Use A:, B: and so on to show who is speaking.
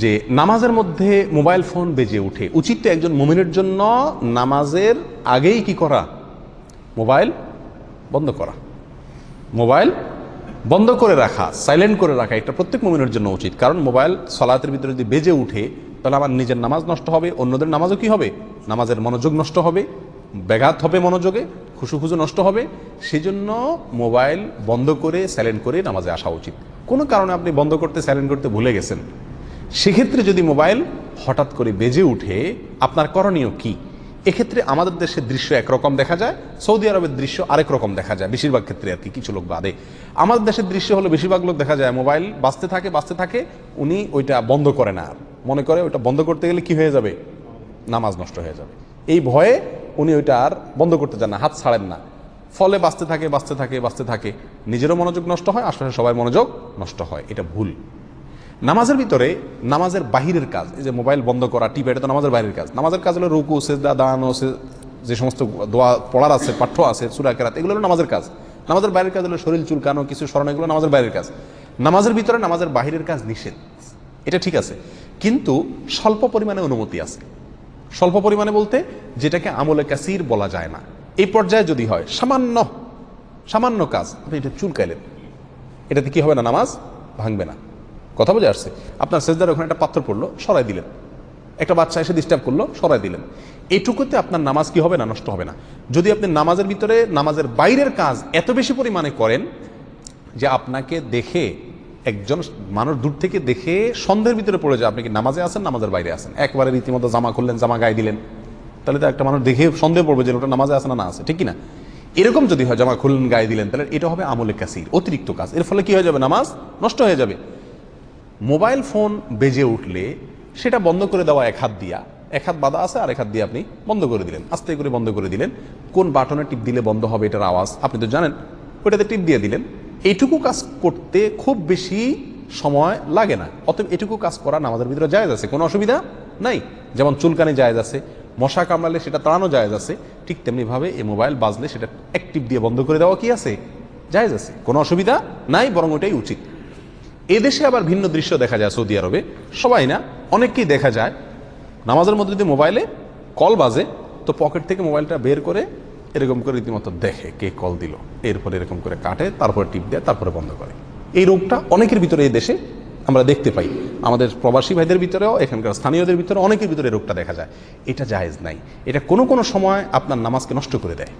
A: যে নামাজের মধ্যে মোবাইল ফোন বেজে উঠে উচিত তো একজন মুমিনের জন্য নামাজের আগেই কি করা? মোবাইল বন্ধ করা। মোবাইল বন্ধ করে রাখা সাইলেন্ট করে রাখা, এটা প্রত্যেক মুমিনের জন্য উচিত। কারণ মোবাইল সলাতের ভিতরে যদি বেজে উঠে, তাহলে আমার নিজের নামাজ নষ্ট হবে, অন্যদের নামাজও কি হবে? নামাজের মনোযোগ নষ্ট হবে, ব্যাঘাত হবে মনোযোগে খুশু খুশু নষ্ট হবে। সেজন্য মোবাইল বন্ধ করে সাইলেন্ট করে নামাজে আসা উচিত। কোনো কারণে আপনি বন্ধ করতে সাইলেন্ট করতে ভুলে গেছেন। সেক্ষেত্রে যদি মোবাইল হঠাৎ করে বেজে উঠে, আপনার করণীয় কি? এক্ষেত্রে আমাদের দেশের দৃশ্য একরকম দেখা যায়, সৌদি আরবের দৃশ্য আরেক রকম দেখা যায়, বেশিরভাগ ক্ষেত্রে আর কি কিছু লোক বাদে। আমাদের দেশের দৃশ্য হলো বেশিরভাগ লোক দেখা যায় মোবাইল বাঁচতে থাকে বাঁচতে থাকে, উনি ওইটা বন্ধ করে না। মনে করে ওইটা বন্ধ করতে গেলে কি হয়ে যাবে? নামাজ নষ্ট হয়ে যাবে। এই ভয়ে উনি ওইটা আর বন্ধ করতে চান না, হাত ছাড়েন না। ফলে বাঁচতে থাকে বাঁচতে থাকে বাঁচতে থাকে। নিজেরও মনোযোগ নষ্ট হয়, আশপাশে সবাই মনোযোগ নষ্ট হয়। এটা ভুল। নামাজের ভিতরে নামাজের বাহিরের কাজ, এই যে মোবাইল বন্ধ করা, টিপে, এটা তো নামাজের বাইরের কাজ। নামাজের কাজ হলো রুকু, সেজদা সে, যে সমস্ত দোয়া পড়ার আছে, পাঠ্য আছে, সুরা কেরাত, এগুলো হলো নামাজের কাজ। নামাজের বাইরের কাজ হলো শরীর চুলকানো, কিছু স্মরণ, এগুলো নামাজের বাইরের কাজ। নামাজের ভিতরে নামাজের বাহিরের কাজ নিষেধ। এটা ঠিক আছে। কিন্তু স্বল্প পরিমাণে অনুমতি আছে। স্বল্প পরিমাণে বলতে যেটাকে আমলে কাসির বলা যায় না। এই পর্যায়ে যদি হয়, সামান্য সামান্য কাজ, আপনি এটা চুলকাইলেন। এটাতে কি হবে না, নামাজ ভাঙবে না। কথা বোঝা আসছে। আপনার সেজদার ওখানে একটা পাথর পড়ল, সরাই দিলেন। একটা বাচ্চা এসে ডিস্টার্ব করল, সরাই দিলেন। এইটুকুতে আপনার নামাজ কি হবে না নষ্ট হবে না? যদি আপনি নামাজের ভিতরে, নামাজের বাইরের কাজ এত বেশি পরিমাণে করেন যে আপনাকে দেখে একজন মানুষ দূর থেকে দেখে সন্দেহের ভিতরে পড়ে যায়, আপনি কি নামাজে আসেন নামাজের বাইরে আসেন একবারে রীতিমতো জামা খুললেন, জামা গায়ে দিলেন। তাহলে তো একটা মানুষ দেখে সন্দেহ পড়বে যে ওটা নামাজে আছে না না আছে, ঠিক না? এরকম যদি হয়, জামা খুললেন, গায়ে দিলেন, তাহলে এটা হবে আমলে কাসির, অতিরিক্ত কাজ। এর ফলে কি হয়ে যাবে? নামাজ নষ্ট হয়ে যাবে। মোবাইল ফোন বেজে উঠলে সেটা বন্ধ করে দেওয়া এক হাত দিয়া, এক হাত বাধা আছে আর এক হাত দিয়ে আপনি বন্ধ করে দিলেন, আস্তে করে বন্ধ করে দিলেন। কোন বাটনে টিপ দিলে বন্ধ হবে এটার আওয়াজ? আপনি তো জানেন ওইটাতে টিপ দিয়ে দিলেন। এইটুকু কাজ করতে খুব বেশি সময় লাগে না। অতএব এটুকু কাজ করা নামাজের ভিতরে জায়েজ আছে, কোনো অসুবিধা নাই। যেমন চুলকানি জায়েজ আছে, মশা কামড়ালে সেটা তাড়ানো জায়েজ আছে, ঠিক তেমনিভাবে এই মোবাইল বাজলে সেটা টিপ দিয়ে বন্ধ করে দেওয়া কি আছে? জায়েজ আছে, কোনো অসুবিধা নাই, বরং ওটাই উচিত। এদেশে আবার ভিন্ন দৃশ্য দেখা যায় সৌদি আরবে। সবাই না, অনেককেই দেখা যায়। নামাজের মধ্যে যদি মোবাইলে কল বাজে, তো পকেট থেকে মোবাইলটা বের করে এরকম করে রীতিমতো দেখে কে কল দিল। এরপরে এরকম করে কাটে, তারপরে টিপ দেয়, তারপরে বন্ধ করে। এই রোগটা অনেকের ভিতরে এই দেশে আমরা দেখতে পাই। আমাদের প্রবাসী ভাইদের ভিতরেও, এখানকার স্থানীয়দের ভিতরে অনেকের ভিতরে রোগটা দেখা যায়। এটা জায়েজ নাই। এটা কোনো কোনো সময় আপনার নামাজকে নষ্ট করে দেয়।